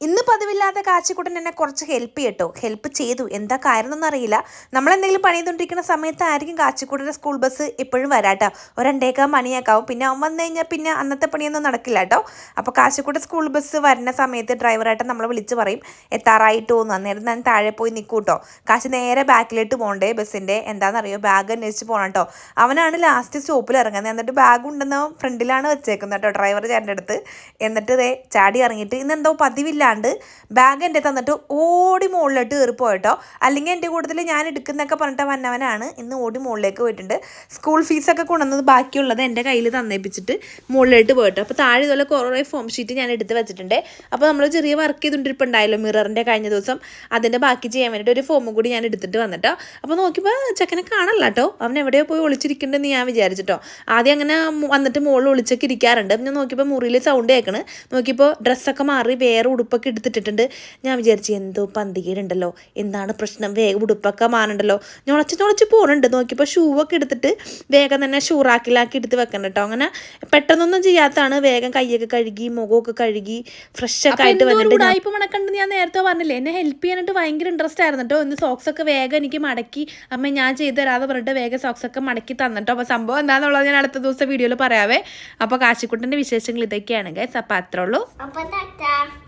ഇന്ന് പതിവില്ലാതെ കാച്ചിക്കുട്ടൻ എന്നെ കുറച്ച് ഹെൽപ്പ് ചെയ്യട്ടോ. ഹെൽപ്പ് ചെയ്തു. എന്താ കാരണം എന്നൊന്നും അറിയില്ല. നമ്മൾ എന്തെങ്കിലും പണി ചെയ്തുകൊണ്ടിരിക്കുന്ന സമയത്തായിരിക്കും കാച്ചിക്കുട്ടന്റെ സ്കൂൾ ബസ് എപ്പോഴും വരാട്ടോ. ഒരു രണ്ടേക്കാൾ മണിയാക്കാവും. പിന്നെ അവൻ വന്നു കഴിഞ്ഞാൽ പിന്നെ അന്നത്തെ പണിയൊന്നും നടക്കില്ല കേട്ടോ. അപ്പോൾ കാച്ചിക്കുട്ടൻ സ്കൂൾ ബസ് വരുന്ന സമയത്ത് ഡ്രൈവറായിട്ട് നമ്മളെ വിളിച്ച് പറയും എത്താറായിട്ട്? എന്ന് അന്നേരം ഞാൻ താഴെ പോയി നിൽക്കും കേട്ടോ കാശ് നേരെ ബാക്കിലോട്ട് പോകണ്ടേ ബസ്സിന്റെ എന്താണെന്നറിയോ? ബാഗ് അന്വേഷിച്ച് പോകണം കേട്ടോ അവനാണ് ലാസ്റ്റ് സ്റ്റോപ്പിൽ ഇറങ്ങുന്നത്. എന്നിട്ട് ബാഗ് ഉണ്ടെന്ന് ഫ്രണ്ടിലാണ് വെച്ചേക്കുന്നത് കേട്ടോ ഡ്രൈവർ ചേട്ടന്റെ അടുത്ത്. എന്നിട്ട് ചാടി ഇറങ്ങിയിട്ട് ഇന്നെന്തോ പതിവില്ലാണ്ട് ബാഗ് എന്റെ തന്നിട്ട് ഓടി മുകളിലോട്ട് കയറി പോയിട്ടോ അല്ലെങ്കിൽ എന്റെ കൂട്ടത്തിൽ ഞാൻ എടുക്കുന്നൊക്കെ പറഞ്ഞിട്ട് വന്നവനാണ്. ഇന്ന് ഓടി മുകളിലേക്ക് പോയിട്ടുണ്ട്. സ്കൂൾ ഫീസൊക്കെ കൊണ്ടുവന്നത് ബാക്കിയുള്ളത് എന്റെ കയ്യിൽ തന്നേപ്പിച്ചിട്ട് മുകളിലോട്ട് പോയിട്ടോ അപ്പോൾ താഴെ ഇതുപോലെ കുറേ ഫോം ഷീറ്റ് ഞാൻ എടുത്ത് വെച്ചിട്ടുണ്ട്. അപ്പോൾ നമ്മൾ ചെറിയ വർക്ക് ചെയ്തുകൊണ്ടിരിപ്പുണ്ടായല്ലോ മിററിന്റെ കഴിഞ്ഞ ദിവസം. അതിന്റെ ബാക്കി ചെയ്യാൻ വേണ്ടിയിട്ട് ഒരു ഫോമും കൂടി ഞാൻ എടുത്തിട്ട് വന്നിട്ടോ. അപ്പോൾ നോക്കിയപ്പോൾ ചെക്കനെ കാണല്ല കേട്ടോ. അവൻ എവിടെയോ പോയി ഒളിച്ചിരിക്കുന്നുണ്ടെന്ന് ഞാൻ വിചാരിച്ചിട്ടോ ആദ്യം അങ്ങനെ വന്നിട്ട് മുകളിൽ ഒളിച്ചൊക്കെ ഇരിക്കാറുണ്ട്. ഞാൻ നോക്കിയപ്പോൾ മുറിയിൽ സൗണ്ട് കേൾക്കണ്. നോക്കിയപ്പോൾ ഡ്രസ്സൊക്കെ മാറി വേറെ ഉടുപ്പൊക്കെ എടുത്തിട്ടിട്ടുണ്ട് ഞാൻ വിചാരിച്ചു എന്തോ പന്തികേടുണ്ടല്ലോ. എന്താണ് പ്രശ്നം? വേഗം ഉടുപ്പൊക്കെ മാറണ്ടല്ലോ ഞൊളച്ച് ഞൊളച്ച് പോകുന്നുണ്ട് നോക്കിയപ്പോൾ ഷൂ ഒക്കെ എടുത്തിട്ട് വേഗം തന്നെ ഷൂറാക്കിലാക്കി എടുത്ത് വെക്കണം കേട്ടോ. അങ്ങനെ പെട്ടെന്നൊന്നും ചെയ്യാത്തതാണ്. വേഗം കൈയൊക്കെ കഴുകി മുഖമൊക്കെ കഴുകി ഫ്രഷ് ഒക്കെ ആയിട്ട് വന്നിട്ട് ഞാൻ ഉടായ്പ ഞാൻ നേരത്തെ പറഞ്ഞില്ലേ? എന്നെ ഹെൽപ്പ് ചെയ്യാനായിട്ട് ഭയങ്കര ഇൻട്രസ്റ്റ് ആയിരുന്നു കേട്ടോ. ഇന്ന് സോക്സ് ഒക്കെ വേഗം എനിക്ക് മടക്കി. അമ്മ ഞാൻ ചെയ്ത് തരാതെ പറഞ്ഞിട്ട് വേഗം സോക്സ് ഒക്കെ മടക്കി തന്നിട്ടോ. അപ്പോൾ സംഭവം എന്താണെന്നുള്ളത് ഞാൻ അടുത്ത ദിവസം വീഡിയോയിൽ പറയാവേ. അപ്പോൾ കാശിക്കുട്ടന്റെ വിശേഷങ്ങൾ ഇതൊക്കെയാണ് ഗൈസ് അപ്പോൾ അത്രേ ഉള്ളൂ. അപ്പോൾ ടാറ്റ